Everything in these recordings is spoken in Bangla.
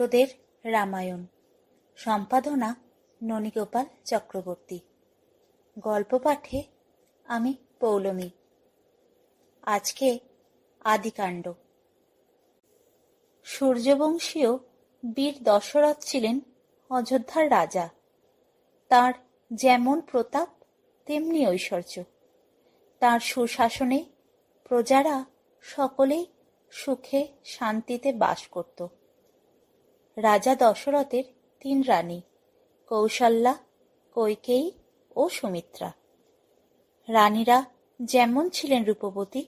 ছোটদের রামায়ণ। সম্পাদনা ননীগোপাল চক্রবর্তী। গল্প পাঠে আমি পৌলমী। আজকে আদিকাণ্ড। সূর্যবংশীয় বীর দশরথ ছিলেন অযোধ্যার রাজা। তার যেমন প্রতাপ, তেমনি ঐশ্বর্য। তার সুশাসনে প্রজারা সকলেই সুখে শান্তিতে বাস করত। রাজা দশরথের তিন রানী, কৌশল্যা, কৈকেয়ী ও সুমিত্রা। রানীরা যেমন ছিলেন রূপবতী,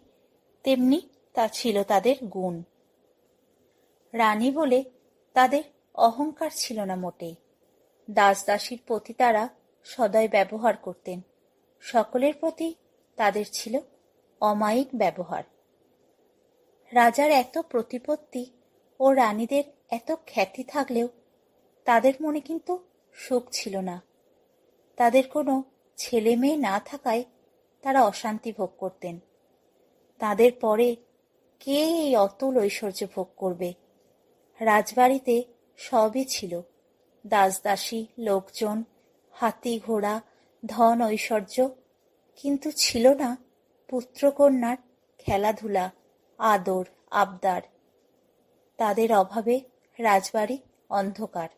তেমনি তা ছিল তাদের গুণ। রানী বলে তাদের অহংকার ছিল না মোটেই। দাস দাসীর প্রতি তারা সদয় ব্যবহার করতেন। সকলের প্রতি তাদের ছিল অমায়িক ব্যবহার। রাজার এত প্রতিপত্তি ও রানীদের এত খ্যাতি থাকলেও তাদের মনে কিন্তু সুখ ছিল না। তাদের কোনো ছেলে মেয়ে না থাকায় তারা অশান্তি ভোগ করতেন। তাদের পরে কে এই অতুল ঐশ্বর্য ভোগ করবে? রাজবাড়িতে সবই ছিল। দাসদাসী, লোকজন হাতি ঘোড়া ধন ঐশ্বর্য কিন্তু ছিল না পুত্রকন্যার খেলাধুলা, আদর, আবদার। তাদের অভাবে রাজবাড়ি অন্ধকার।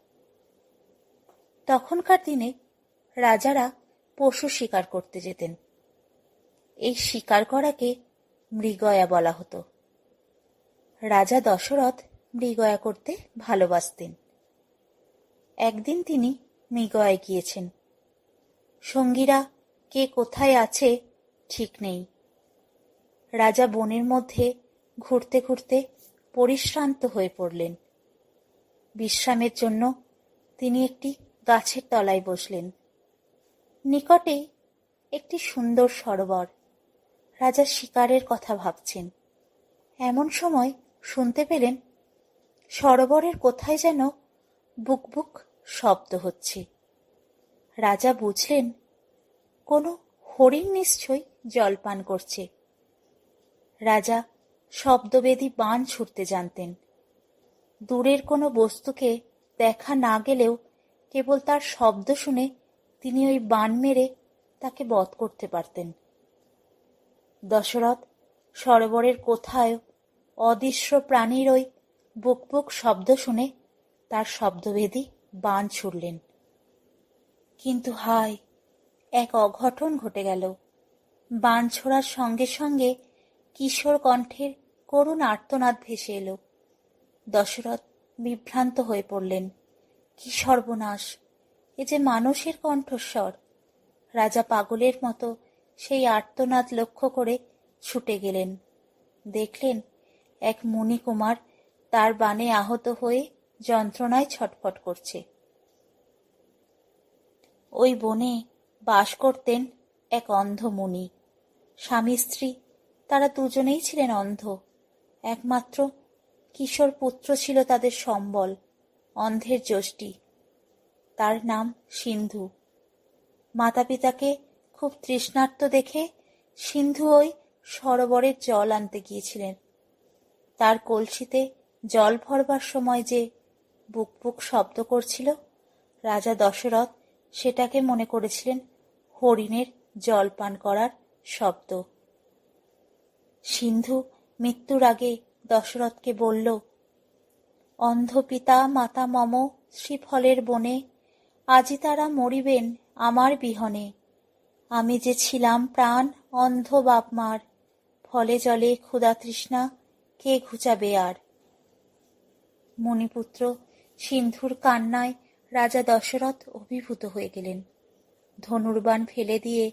তখনকার দিনে রাজারা পশু শিকার করতে যেতেন। এই শিকার করাকে মৃগয়া বলা হতো। রাজা দশরথ মৃগয়া করতে ভালোবাসতেন। একদিন তিনি মৃগয়ায় গিয়েছেন। সঙ্গীরা, কে কোথায় আছে? ঠিক নেই। রাজা বনের মধ্যে ঘুরতে ঘুরতে পরিশ্রান্ত হয়ে পড়লেন। বিশ্রামের জন্য তিনি একটি গাছের তলায় বসলেন। নিকটে একটি সুন্দর সরোবর। রাজা শিকারের কথা ভাবছেন। এমন সময় শুনতে পেলেন, সরোবরের কোথায় যেন বুক বুক শব্দ হচ্ছে। রাজা বুঝলেন, কোনো হরিণ নিশ্চয় জলপান করছে। রাজা শব্দবেদী বান ছুটতে জানতেন। দূরের কোনো বস্তুকে দেখা না গেলেও কেবল তার শব্দ শুনে তিনি ওই বান মেরে তাকে বধ করতে পারতেন। দশরথ সরোবরের কোথায় অদৃশ্য প্রাণীর ওই বুক বুক শব্দ শুনে তার শব্দভেদী বান ছুড়লেন। কিন্তু হায়, এক অঘটন ঘটে গেল। বান ছোড়ার সঙ্গে সঙ্গে কিশোর কণ্ঠের করুণ আর্তনাদ ভেসে এলো। দশরথ বিভ্রান্ত হয়ে পড়লেন। কি সর্বনাশ! এ যে মানুষের কণ্ঠস্বর! রাজা পাগলের মতো সেই আর্তনাদ লক্ষ্য করে ছুটে গেলেন। দেখলেন, এক মুনিকুমার তার বানে আহত হয়ে যন্ত্রণায় ছটফট করছে। ওই বনে বাস করতেন এক অন্ধ মুনি। স্বামী স্ত্রী, তারা দুজনেই ছিলেন অন্ধ। একমাত্র কিশোর পুত্র ছিল তাদের সম্বল, অন্ধের যষ্টি। তার নাম সিন্ধু। মাতা পিতাকে খুব তৃষ্ণার্ত দেখে সিন্ধু ওই সরোবরের জল আনতে গিয়েছিলেন। তার কলসিতে জল ভরবার সময় যে বুক বুক শব্দ করছিল, রাজা দশরথ সেটাকে মনে করেছিলেন হরিণের জল পান করার শব্দ। সিন্ধু মৃত্যুর আগে দশরথকে বলল, অন্ধ পিতা, মাতা মম, শ্রীফলের বনে, আজি তারা মরিবেন আমার বিহনে। আমি যে ছিলাম প্রাণ, অন্ধ বাপ মার। ফলে জলে ক্ষুধা তৃষ্ণা, কে ঘুচাবে আর? মণিপুত্র সিন্ধুর কান্নায় রাজা দশরথ অভিভূত হয়ে গেলেন। ধনুর্বাণ ফেলে দিয়ে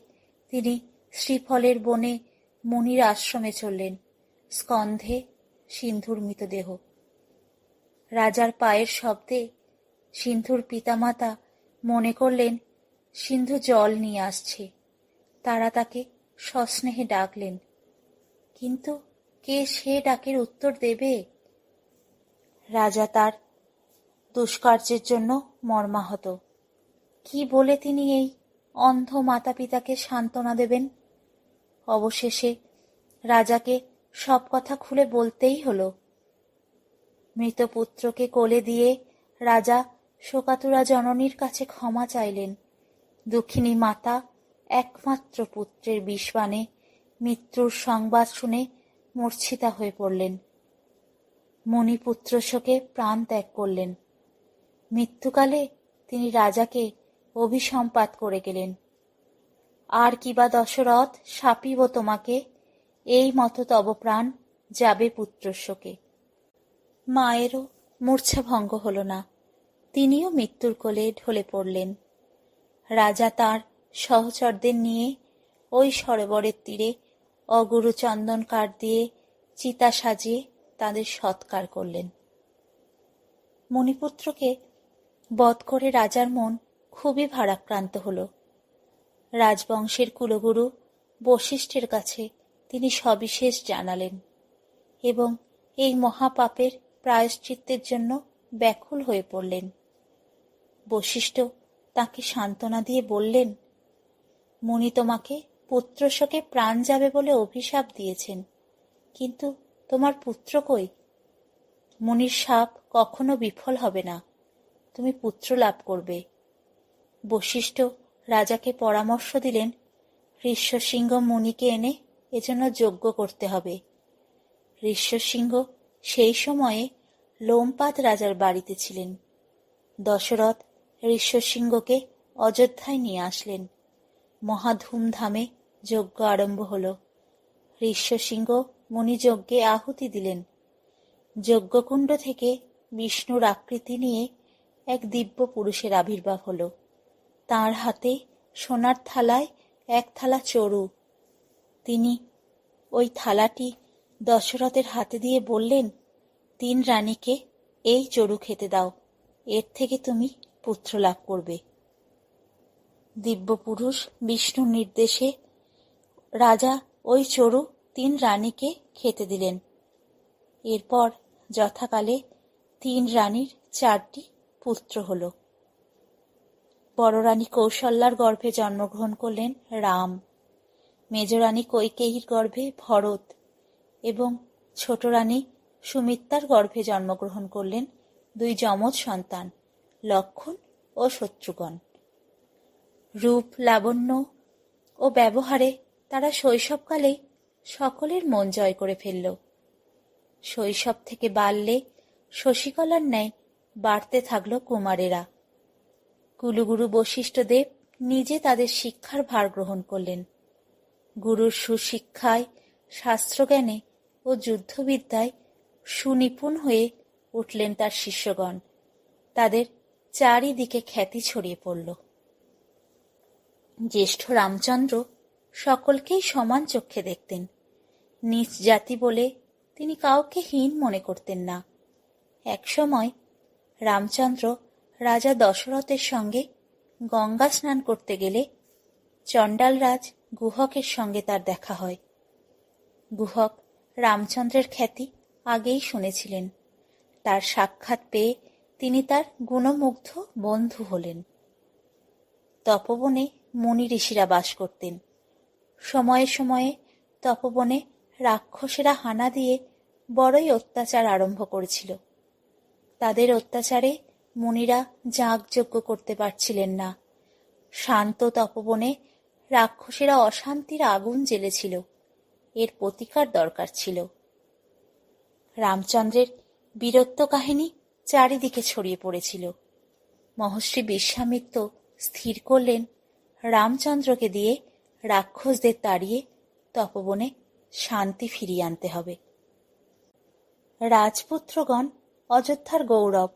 তিনি শ্রীফলের বনে মুনির আশ্রমে চললেন। স্কন্ধে সিন্ধুর মৃতদেহ। রাজার পায়ের শব্দে সিন্ধুর পিতামাতা মনে করলেন, সিন্ধু জল নিয়ে আসছে। তারা তাকে সস্নেহে ডাকলেন, কিন্তু কে সে ডাকের উত্তর দেবে? রাজা তার দুষ্কার্যের জন্য মর্মাহত। কি বলে তিনি এই অন্ধ মাতা পিতাকে সান্ত্বনা দেবেন? অবশেষে রাজাকে সব কথা খুলে বলতেই হলো। মৃত পুত্রকে কোলে দিয়ে রাজা শোকাতুরা জননীর কাছে ক্ষমা চাইলেন। দুঃখিনী মাতা একমাত্র পুত্রের বিষবাণে মৃত্যুর সংবাদ শুনে মূর্ছিতা হয়ে পড়লেন। মণিপুত্র শোকে প্রাণ ত্যাগ করলেন। মৃত্যুকালে তিনি রাজাকে অভিসম্পাত করে গেলেন। আর কিবা দশরথ সাপিব তোমাকে এই মতো তব প্রাণ যাবে পুত্র শোকে মায়েরও মূর্ছাভঙ্গ হল না। তিনিও মৃত্যুর কোলে ঢলে পড়লেন। রাজা তার সহচরদের নিয়ে ওই সরোবরের তীরে অগুরু চন্দন কাঠ দিয়ে চিতা সাজিয়ে তাদের সৎকার করলেন। মণিপুত্রকে বধ করে রাজার মন খুবই ভারাক্রান্ত হল। রাজবংশের কুলগুরু বশিষ্ঠের কাছে তিনি সবিশেষ জানালেন এবং এই মহাপাপের প্রায়শ্চিত্তের জন্য ব্যাকুল হয়ে পড়লেন। বশিষ্ঠ তাকে সান্ত্বনা দিয়ে বললেন, মুনি তোমাকে পুত্রশোকে প্রাণ যাবে বলে অভিশাপ দিয়েছেন, কিন্তু তোমার পুত্র কই? মুনির সাপ কখনো বিফল হবে না, তুমি পুত্র লাভ করবে। বশিষ্ঠ রাজাকে পরামর্শ দিলেন ঋষ্যসিংহ মুনিকে এনে এজন্য যজ্ঞ করতে হবে। ঋষ্যসিংহ সেই সময়ে লোমপাত রাজার বাড়িতে ছিলেন। দশরথ ঋষ্যসিংহকে অযোধ্যায় নিয়ে আসলেন। মহা ধুমধামে যজ্ঞ আরম্ভ হল। ঋষ্যসিংহ মুনিযজ্ঞে আহুতি দিলেন। যজ্ঞকুণ্ড থেকে বিষ্ণুর আকৃতি নিয়ে এক দিব্য পুরুষের আবির্ভাব হল। তার হাতে সোনার থালায় এক থালা চরু তিনি ওই থালাটি দশরথের হাতে দিয়ে বললেন, তিন রানীকে এই চরু খেতে দাও, এর থেকে তুমি পুত্র লাভ করবে। দিব্য পুরুষ বিষ্ণুর নির্দেশে রাজা ওই চরু তিন রানীকে খেতে দিলেন। এরপর যথাকালে তিন রানীর চারটি পুত্র হল। বড় রানী কৌশল্যার গর্ভে জন্মগ্রহণ করলেন রাম। মেজরানী কৈকেয়ীর গর্ভে ভরত এবং ছোট রানী সুমিত্রার গর্ভে জন্মগ্রহণ করলেন দুই যমজ সন্তান, লক্ষণ ও শত্রুগণ। রূপ, লাবণ্য ও ব্যবহারে তারা শৈশবকালেই সকলের মন জয় করে ফেলল। শৈশব থেকে বাড়লে শশীকলার ন্যায় বাড়তে থাকল কুমারেরা। কুলুগুরু বশিষ্ঠদেব নিজে তাদের শিক্ষার ভার গ্রহণ করলেন। গুরুর সুশিক্ষায়, শাস্ত্রজ্ঞানে ও যুদ্ধবিদ্যায় সুনিপুণ হয়ে উঠলেন তার শিষ্যগণ। তাদের চারিদিকে খ্যাতি ছড়িয়ে পড়ল। জ্যেষ্ঠ রামচন্দ্র সকলকেই সমান চক্ষে দেখতেন। নিজ জাতি বলে তিনি কাউকে হীন মনে করতেন না। একসময় রামচন্দ্র রাজা দশরথের সঙ্গে গঙ্গা স্নান করতে গেলে চণ্ডালরাজ গুহকের সঙ্গে তার দেখা হয়। গুহক রামচন্দ্রের খ্যাতি আগেই শুনেছিলেন। তার সাক্ষাৎ পেয়ে তিনি তার গুণমুগ্ধ বন্ধু হলেন। তপবনে মুনি ঋষিরা বাস করতেন। সময়ে সময়ে তপবনে রাক্ষসেরা হানা দিয়ে বড়ই অত্যাচার আরম্ভ করেছিল। তাদের অত্যাচারে মুনিরা যাগযজ্ঞ করতে পারছিলেন না। শান্ত তপবনে রাক্ষসেরা অশান্তির আগুন জ্বেলেছিল। এর প্রতিকার দরকার ছিল। রামচন্দ্রের বীরত্ব কাহিনী চারিদিকে ছড়িয়ে পড়েছিল। মহর্ষি বিশ্বামিত্র স্থির করলেন রামচন্দ্রকে দিয়ে রাক্ষসদের তাড়িয়ে তপবনে শান্তি ফিরিয়ে আনতে হবে। রাজপুত্রগণ অযোধ্যার গৌরব,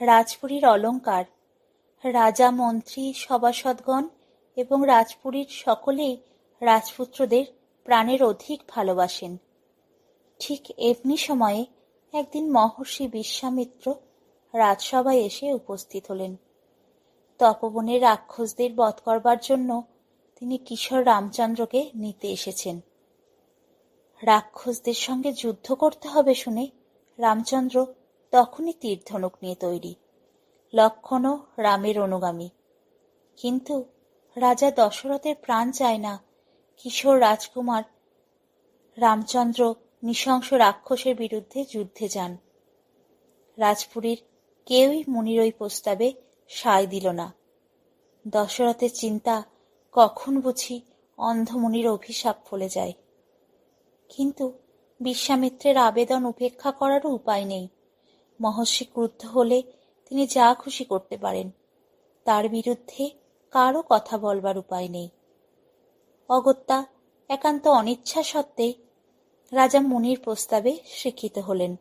রাজপুরীর অলঙ্কার রাজা মন্ত্রী সভাসদগণ এবং রাজপুরীর সকলেই রাজপুত্রদের প্রাণের অধিক ভালোবাসেন। ঠিক এমনি সময়ে একদিন মহর্ষি বিশ্বামিত্র রাজসভায় এসে উপস্থিত হলেন। তপবনের রাক্ষসদের বধ করবার জন্য তিনি কিশোর রামচন্দ্রকে নিতে এসেছেন। রাক্ষসদের সঙ্গে যুদ্ধ করতে হবে শুনে রামচন্দ্র তখনই তীরধনুক নিয়ে তৈরি। লক্ষণও রামের অনুগামী। কিন্তু রাজা দশরথের প্রাণ চায় না। কিশোর রাজকুমার রামচন্দ্র নৃশংস রাক্ষসের বিরুদ্ধে যুদ্ধে যান। রাজপুরীর কেউই মুনির ওই প্রস্তাবে সায় দিল না। দশরথের চিন্তা কখন বুঝি অন্ধমুনির অভিশাপ ফলে যায়। কিন্তু বিশ্বামিত্রের আবেদন উপেক্ষা করারও উপায় নেই। মহর্ষি ক্রুদ্ধ হলে তিনি যা খুশি করতে পারেন। তার বিরুদ্ধে কারও কথা বলবার উপায় নেই। অগত্যা, একান্ত অনিচ্ছা সত্ত্বে রাজা মুনির প্রস্তাবে স্বীকৃত হলেন।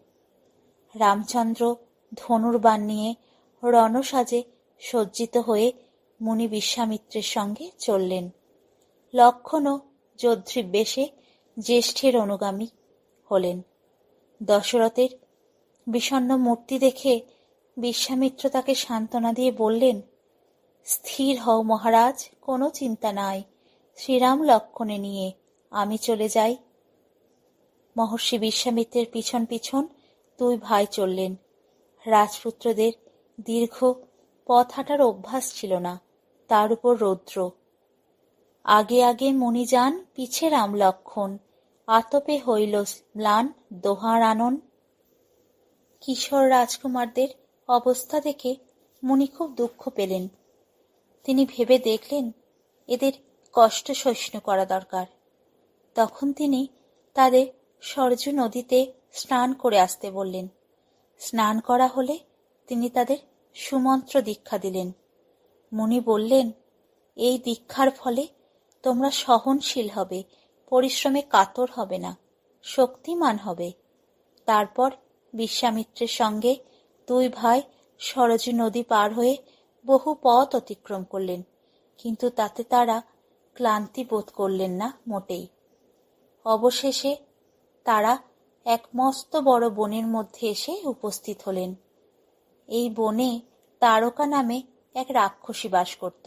রামচন্দ্র ধনুর্বাণ নিয়ে রণসাজে সজ্জিত হয়ে মুনি বিশ্বামিত্রের সঙ্গে চললেন। লক্ষণও যোদ্রী বেশে জ্যেষ্ঠের অনুগামী হলেন। দশরথের বিষণ্ন মূর্তি দেখে বিশ্বামিত্র তাকে সান্ত্বনা দিয়ে বললেন স্থির হও মহারাজ, কোনো চিন্তা নাই। শ্রীরাম লক্ষণে নিয়ে, আমি চলে যাই। মহর্ষি বিশ্বামিত্রের পিছন পিছন দুই ভাই চললেন। রাজপুত্রদের দীর্ঘ পথ হাঁটার অভ্যাস ছিল না, তার উপর রৌদ্র। আগে আগে মুনি যান পিছে রাম লক্ষণ, আতপে হইল ম্লান, দোহার আনন। কিশোর রাজকুমারদের অবস্থা দেখে মুনি খুব দুঃখ পেলেন। তিনি ভেবে দেখলেন, এদের কষ্ট সহিষ্ণু করা দরকার। তখন তিনি তাদের সরজু নদীতে স্নান করে আসতে বললেন। স্নান করা হলে তিনি তাদের সুমন্ত্র দীক্ষা দিলেন। মুনি বললেন, এই দীক্ষার ফলে তোমরা সহনশীল হবে, পরিশ্রমে কাতর হবে না, শক্তিমান হবে। তারপর বিশ্বামিত্রের সঙ্গে দুই ভাই সরজু নদী পার হয়ে বহু পথ অতিক্রম করলেন, কিন্তু তাতে তারা ক্লান্তি বোধ করলেন না মোটেই। অবশেষে তারা এক মস্ত বড় বনের মধ্যে এসে উপস্থিত হলেন। এই বনে তারকা নামে এক রাক্ষসী বাস করত।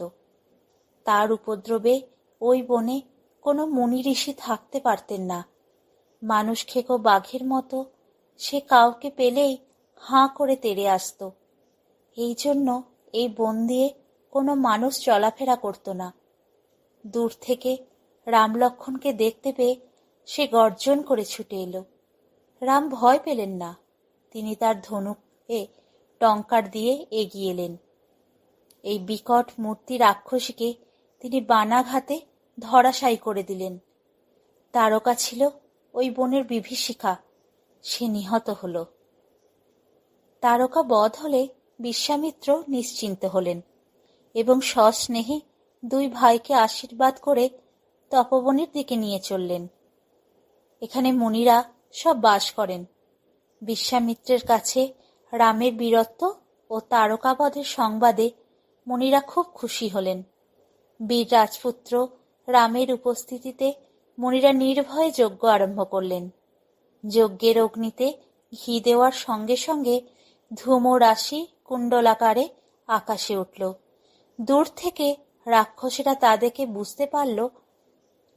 তার উপদ্রবে ওই বনে কোনো মুনি ঋষি থাকতে পারতেন না। মানুষ খেকো বাঘের মতো সে কাউকে পেলেই হাঁ করে তেড়ে আসত। এই জন্য এই বন দিয়ে কোনো মানুষ চলাফেরা করত না। দূর থেকে রামলক্ষণকে দেখতে পেয়ে সে গর্জন করে ছুটে এলো। রাম ভয় পেলেন না। তিনি তার ধনুকে টঙ্কার দিয়ে এগিয়ে এলেন। এই বিকট মূর্তি রাক্ষসীকে তিনি বানাঘাতে ধরাশায়ী করে দিলেন। তারকা ছিল ওই বনের বিভীষিকা। সে নিহত হল। তারকা বধ হলে বিশ্বামিত্র নিশ্চিন্ত হলেন এবং সস্নেহে দুই ভাইকে আশীর্বাদ করে তপবনের দিকে নিয়ে চললেন। এখানে মুনিরা সব বাস করেন। বিশ্বামিত্রের কাছে রামের বীরত্ব ও তারকাবধের সংবাদে মুনিরা খুব খুশি হলেন। বীর রাজপুত্র রামের উপস্থিতিতে মুনিরা নির্ভয়ে যজ্ঞ আরম্ভ করলেন। যজ্ঞের অগ্নিতে ঘি দেওয়ার সঙ্গে সঙ্গে ধূম রাশি কুণ্ডলাকারে আকাশে উঠল। দূর থেকে রাক্ষসীরা তা দেখে বুঝতে পারল,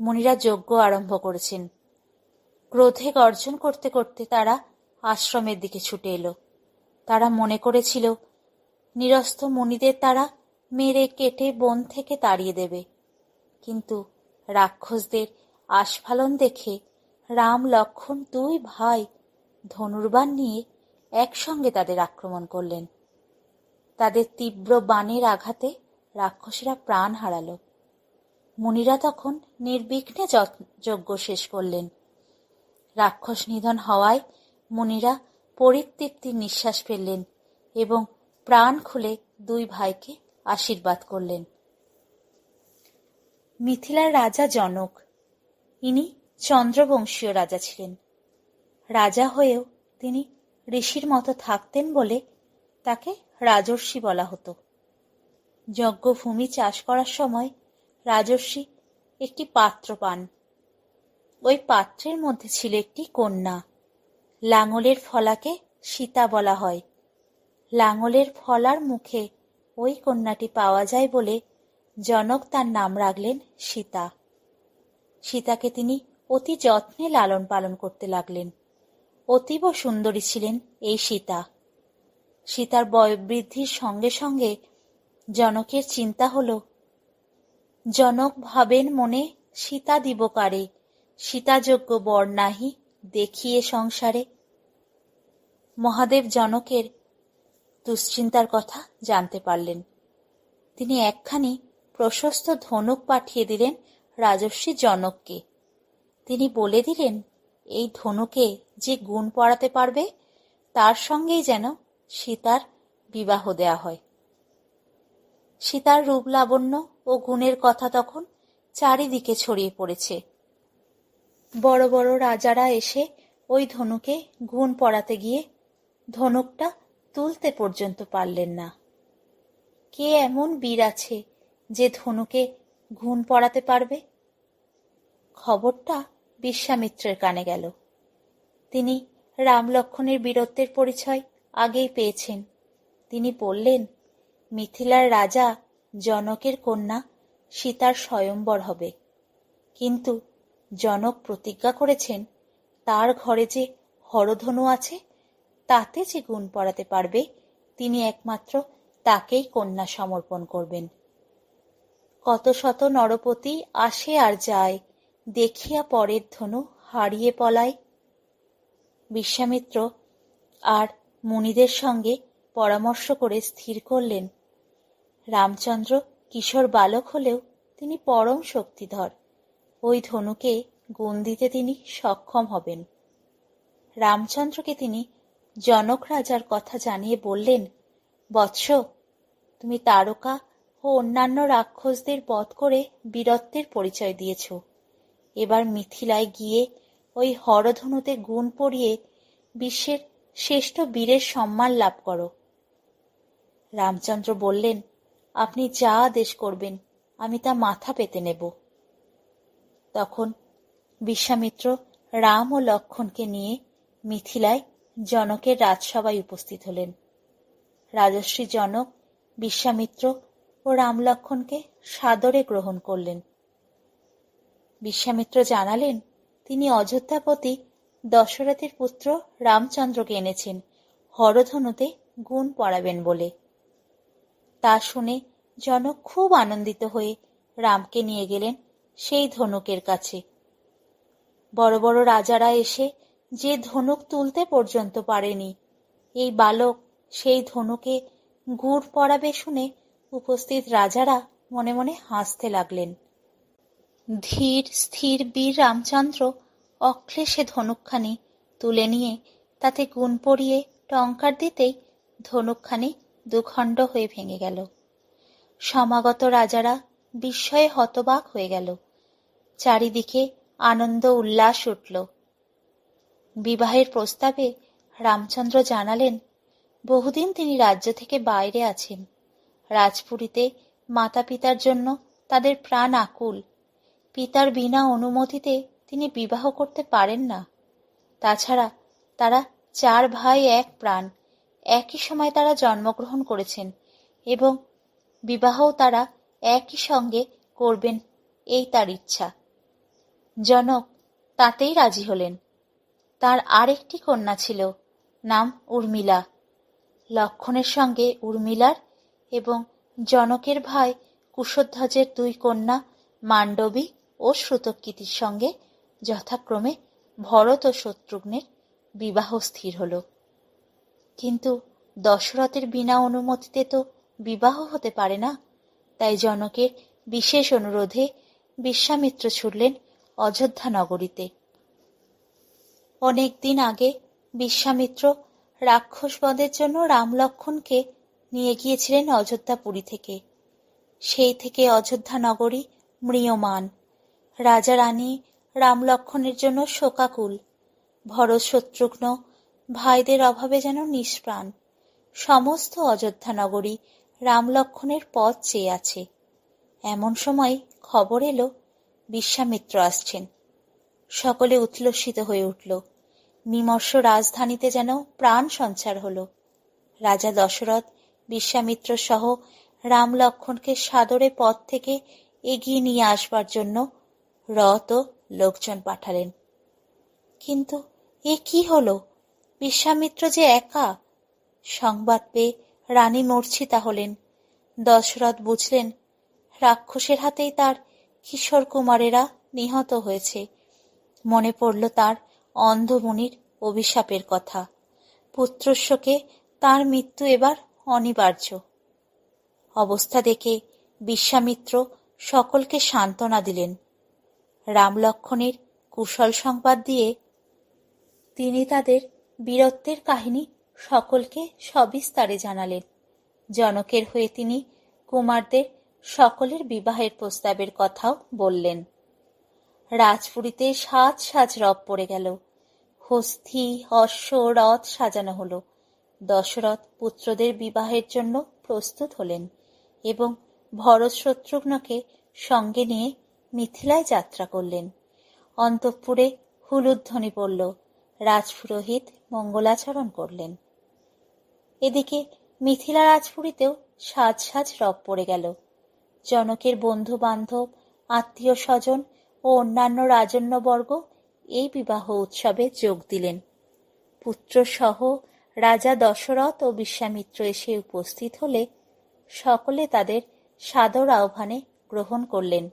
মুনিরা যজ্ঞ আরম্ভ করেছেন। ক্রোধে গর্জন করতে করতে তারা আশ্রমের দিকে ছুটে এলো। তারা মনে করেছিল, নিরস্ত মুনিদের তারা মেরে কেটে বন থেকে তাড়িয়ে দেবে। কিন্তু রাক্ষসদের আস্ফালন দেখে রাম, লক্ষণ দুই ভাই ধনুর্বাণ নিয়ে একসঙ্গে তাদের আক্রমণ করলেন। তাদের তীব্র বাণের আঘাতে রাক্ষসীরা প্রাণ হারালো। মুনিরা তখন নির্বিঘ্নে যজ্ঞ শেষ করলেন। রাক্ষস নিধন হওয়ায় মুনিরা পরিতৃপ্তির নিঃশ্বাস ফেললেন এবং প্রাণ খুলে দুই ভাইকে আশীর্বাদ করলেন। মিথিলার রাজা জনক। ইনি চন্দ্রবংশীয় রাজা ছিলেন। রাজা হয়েও তিনি ঋষির মতো থাকতেন বলে তাকে রাজর্ষি বলা হতো। যজ্ঞভূমি চাষ করার সময় রাজর্ষি একটি পাত্র পান। ওই পাত্রের মধ্যে ছিল একটি কন্যা। লাঙলের ফলাকে সীতা বলা হয়। লাঙলের ফলার মুখে ওই কন্যাটি পাওয়া যায় বলে জনক তার নাম রাখলেন সীতা। সীতাকে তিনি অতি যত্নে লালন পালন করতে লাগলেন। অতীব সুন্দরী ছিলেন এই সীতা। সীতার বয়োবৃদ্ধির সঙ্গে সঙ্গে জনকের চিন্তা হল, জনক ভাবেন মনে সীতা দিব কারে সীতাযোগ্য বর নাহি দেখিয়ে সংসারে। মহাদেব জনকের দুশ্চিন্তার কথা জানতে পারলেন। তিনি একখানি প্রশস্ত ধনুক পাঠিয়ে দিলেন রাজস্বী জনককে। তিনি বলে দিলেন, এই ধনুকে যে গুণ পড়াতে পারবে, তার সঙ্গেই যেন সীতার বিবাহ দেয়া হয়। সীতার রূপ লাবণ্য ও গুণের কথা তখন চারিদিকে ছড়িয়ে পড়েছে। বড় বড় রাজারা এসে ওই ধনুকে গুণ পড়াতে গিয়ে ধনুকটা তুলতে পর্যন্ত পারলেন না। কে এমন বীর আছে যে ধনুকে গুণ পড়াতে পারবে? খবরটা বিশ্বামিত্রের কানে গেল। তিনি রাম লক্ষণের বীরত্বের পরিচয় আগেই পেয়েছেন। তিনি বললেন, মিথিলার রাজা জনকের কন্যা সীতার স্বয়ম্বর হবে। কিন্তু জনক প্রতিজ্ঞা করেছেন, তার ঘরে যে হরধনু আছে, তাতে যে গুণ পড়াতে পারবে, তিনি একমাত্র তাকেই কন্যা সমর্পণ করবেন। কত শত নরপতি আসে আর যায়, দেখিয়া পরের ধনু হারিয়ে পলায়। বিশ্বামিত্র আর মুনিদের সঙ্গে পরামর্শ করে স্থির করলেন। রামচন্দ্র কিশোর বালক হলেও তিনি পরম শক্তিধর। ওই ধনুকে গুণ দিতে তিনি সক্ষম হবেন। রামচন্দ্রকে তিনি জনক রাজার কথা জানিয়ে বললেন, বৎস, তুমি তারকা ও অন্যান্য রাক্ষসদের বধ করে বীরত্বের পরিচয় দিয়েছ। এবার মিথিলায় গিয়ে ওই হরধনুতে গুণ পড়িয়ে বিশ্বের শ্রেষ্ঠ বীরের সম্মান লাভ করো। রামচন্দ্র বললেন, আপনি যা আদেশ করবেন, আমি তা মাথা পেতে নেব। তখন বিশ্বামিত্র রাম ও লক্ষণকে নিয়ে মিথিলায় জনকের রাজসভায় উপস্থিত হলেন। রাজশ্রী জনক বিশ্বামিত্র ও রাম লক্ষণকে সাদরে গ্রহণ করলেন। বিশ্বামিত্র জানালেন, তিনি অযোধ্যাপতি দশরথের পুত্র রামচন্দ্রকে এনেছেন। হরধনুতে গুণ পড়াবেন বলে। তা শুনে জনক খুব আনন্দিত হয়ে রামকে নিয়ে গেলেন সেই ধনুকের কাছে। বড় বড় রাজারা এসে যে ধনুক তুলতে পর্যন্ত পারেনি, এই বালক সেই ধনুকে গুড় পড়াবে শুনে উপস্থিত রাজারা মনে মনে হাসতে লাগলেন। ধীর, স্থির বীর রামচন্দ্র অক্লেশে ধনুকখানি তুলে নিয়ে তাতে গুণ পড়িয়ে টঙ্কার দিতেই ধনুকখানি দুখণ্ড হয়ে ভেঙে গেল। সমাগত রাজারা বিস্ময়ে হতবাক হয়ে গেল। চারিদিকে আনন্দ উল্লাস উঠল। বিবাহের প্রস্তাবে রামচন্দ্র জানালেন, বহুদিন তিনি রাজ্য থেকে বাইরে আছেন। রাজপুরীতে মাতা পিতার জন্য তাদের প্রাণ আকুল। পিতার বিনা অনুমতিতে তিনি বিবাহ করতে পারেন না। তাছাড়া তারা চার ভাই, এক প্রাণ। একই সময় তারা জন্মগ্রহণ করেছেন এবং বিবাহও তারা একই সঙ্গে করবেন এই তার ইচ্ছা। জনক তাতেই রাজি হলেন। তার আরেকটি কন্যা ছিল, নাম উর্মিলা। লক্ষণের সঙ্গে উর্মিলার এবং জনকের ভাই কুশধ্বজের দুই কন্যা মান্ডবী ও শ্রুতকীতির সঙ্গে যথাক্রমে ভরত ও শত্রুঘ্নের বিবাহ স্থির হল। কিন্তু দশরথের বিনা অনুমতিতে তো বিবাহ হতে পারে না, তাই জনকের বিশেষ অনুরোধে বিশ্বামিত্র ছুটলেন অযোধ্যা নগরীতে। অনেক দিন আগে বিশ্বামিত্র রাক্ষস রাক্ষসবধের জন্য রাম লক্ষণকে নিয়ে গিয়েছিলেন অযোধ্যাপুরী থেকে। সেই থেকে অযোধ্যা নগরী ম্রিয়মান। রাজা রানী রাম লক্ষণের জন্য শোকাকুল। ভরত শত্রুঘ্ন ভাইদের অভাবে যেন নিষ্প্রাণ। সমস্ত অযোধ্যা নগরী রাম লক্ষণের পথ চেয়ে আছে। এমন সময় খবর এলো, বিশ্বামিত্র আসছেন। সকলে উৎলসিত হয়ে উঠল। বিমর্ষ রাজধানীতে যেন প্রাণ সঞ্চার হল। রাজা দশরথ, বিশ্বামিত্র সহ রাম লক্ষণকে সাদরে পথ থেকে এগিয়ে নিয়ে আসবার জন্য ও লোকজন পাঠালেন। কিন্তু এ কি হলো? বিশ্বামিত্র যে একা? সংবাদ পেয়ে রানী মূর্ছিতা হলেন। দশরথ বুঝলেন, রাক্ষসের হাতেই তার কিশোর কুমারেরা নিহত হয়েছে। মনে পড়ল তার অন্ধমুনির অভিশাপের কথা। পুত্রস্বকে তার মৃত্যু এবার অনিবার্য। অবস্থা দেখে বিশ্বামিত্র সকলকে সান্ত্বনা দিলেন। রাম লক্ষ্মণের কুশল সংবাদ দিয়ে তিনি তাদের বীরত্বের কাহিনী সকলকে সবিস্তারে জানালেন। জনকের হয়ে তিনি কুমারদের সকলের বিবাহের প্রস্তাবের কথাও বললেন। রাজপুরীতে সাজ সাজ রব পড়ে গেল। হস্থি অশ্ব রথ সাজানো হলো। দশরথ পুত্রদের বিবাহের জন্য প্রস্তুত হলেন এবং ভরত শত্রুঘ্নকে সঙ্গে নিয়ে মিথিলায় যাত্রা করলেন। অন্তঃপুরে হুলুধ্বনি পড়ল। রাজপুরোহিত মঙ্গলাচরণ করলেন। এদিকে মিথিলা রাজপুরীতেও সাজ সাজ রব পড়ে গেল। জনকের বন্ধু বান্ধব আত্মীয় স্বজন ও অন্যান্য রাজন্যবর্গ এই বিবাহ উৎসবে যোগ দিলেন। পুত্রসহ রাজা দশরথ ও বিশ্বামিত্র এসে উপস্থিত হলে সকলে তাদের সাদর আহ্বানে গ্রহণ করলেন।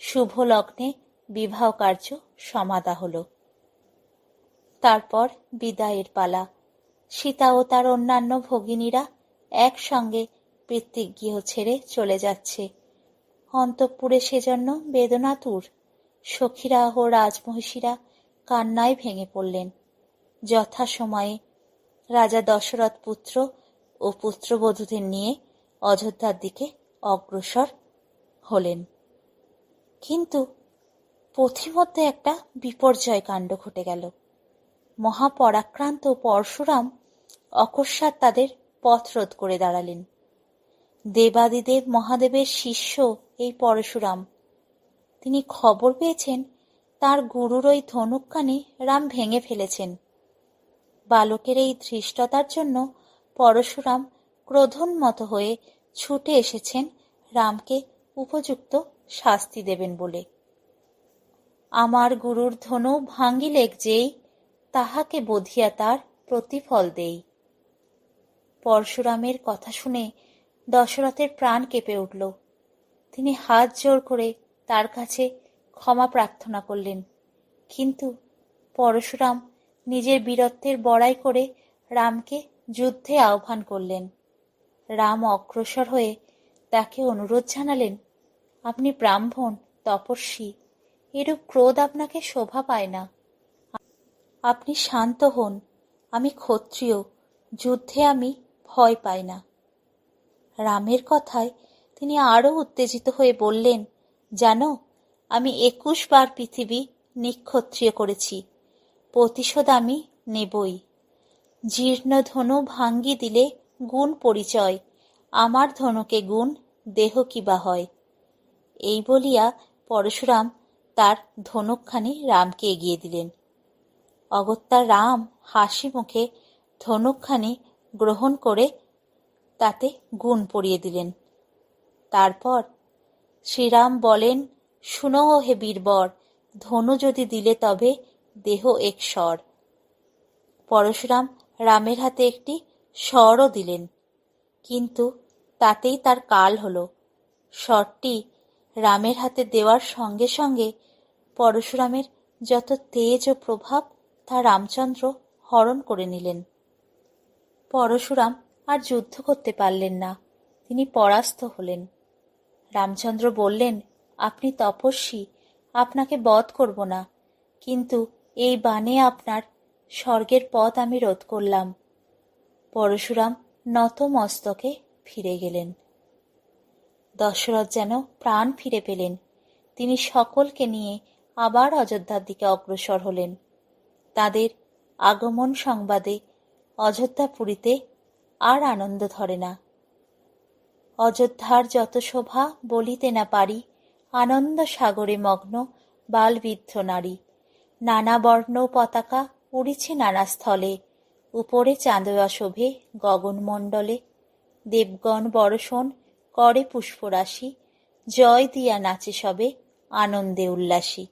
শুভ লগ্নে বিবাহ কার্য সমাধা হল। তারপর বিদায়ের পালা। সীতা ও তার অন্যান্য ভগিনীরা একসঙ্গে পিতৃগৃহ ছেড়ে চলে যাচ্ছে। অন্তঃপুরে সেজন্য বেদনাতুর সখীরা ও রাজমহিষীরা কান্নায় ভেঙে পড়লেন। যথাসময়ে রাজা দশরথ পুত্র ও পুত্রবধূদের নিয়ে অযোধ্যার দিকে অগ্রসর হলেন। কিন্তু পথিমধ্যে একটা বিপর্যয় কাণ্ড ঘটে গেল। মহাপরাক্রান্ত পরশুরাম অকস্মাৎ তাদের পথ রোধ করে দাঁড়ালেন। দেবাদিদেব মহাদেবের শিষ্য এই পরশুরাম। তিনি খবর পেয়েছেন, তার গুরুর ওই ধনুকখানি রাম ভেঙে ফেলেছেন। বালকের এই ধৃষ্টতার জন্য পরশুরাম ক্রোধোন্মত হয়ে ছুটে এসেছেন রামকে উপযুক্ত শাস্তি দেবেন বলে। আমার গুরুর ধনু ভাঙ্গিলেক যেই তাহাকে বধিয়া তার প্রতিফল দেই। পরশুরামের কথা শুনে দশরথের প্রাণ কেঁপে উঠল। তিনি হাত জোর করে তার কাছে ক্ষমা প্রার্থনা করলেন। কিন্তু পরশুরাম নিজের বীরত্বের বড়াই করে রামকে যুদ্ধে আহ্বান করলেন। রাম অগ্রসর হয়ে তাকে অনুরোধ জানালেন আপনি ব্রাহ্মণ, তপস্বী, এরূপ ক্রোধ আপনাকে শোভা পায় না। আপনি শান্ত হন, আমি ক্ষত্রিয়, যুদ্ধে আমি ভয় পাই না। রামের কথায় তিনি আরও উত্তেজিত হয়ে বললেন, জানো, আমি একুশ বার পৃথিবী নিক্ষত্রিয় করেছি, প্রতিশোধ আমি নেবই। জীর্ণ ধনু ভাঙ্গি দিলে গুণ পরিচয়, আমার ধনুকে গুণ দেহ কিবা হয়? এই বলিয়া পরশুরাম তার ধনুকখানি রামকে এগিয়ে দিলেন। অগত্যা রাম হাসি মুখে ধনুকখানি গ্রহণ করে তাতে গুণ পরিয়ে দিলেন। তারপর শ্রীরাম বলেন, শুনো হে বীরবর, ধনু যদি দিলে তবে দেহ এক স্বর। পরশুরাম রামের হাতে একটি স্বরও দিলেন, কিন্তু তাতেই তার কাল হল। স্বরটি রামের হাতে দেওয়ার সঙ্গে সঙ্গে পরশুরামের যত তেজ ও প্রভাব, তা রামচন্দ্র হরণ করে নিলেন। পরশুরাম আর যুদ্ধ করতে পারলেন না, তিনি পরাস্ত হলেন। রামচন্দ্র বললেন, আপনি তপস্বী, আপনাকে বধ করব না, কিন্তু এই বানে আপনার স্বর্গের পথ আমি রোধ করলাম। পরশুরাম নত মস্তকে ফিরে গেলেন। দশরথ যেন প্রাণ ফিরে পেলেন। তিনি সকলকে নিয়ে আবার অযোধ্যার দিকে অগ্রসর হলেন। তাদের আগমন সংবাদে অযোধ্যাপুরীতে আর আনন্দ ধরে না। অযোধ্যার যত শোভা বলিতে না পারি, আনন্দ সাগরে মগ্ন, বালবিদ্ধ নারী। নানা বর্ণ পতাকা উড়িছে নানা স্থলে। উপরে চাঁদয়া শোভে গগনমণ্ডলে। দেবগণ বর্ষণ করে পুষ্পরাশি। জয় দিয়া নাচে সবে আনন্দে উল্লাসী।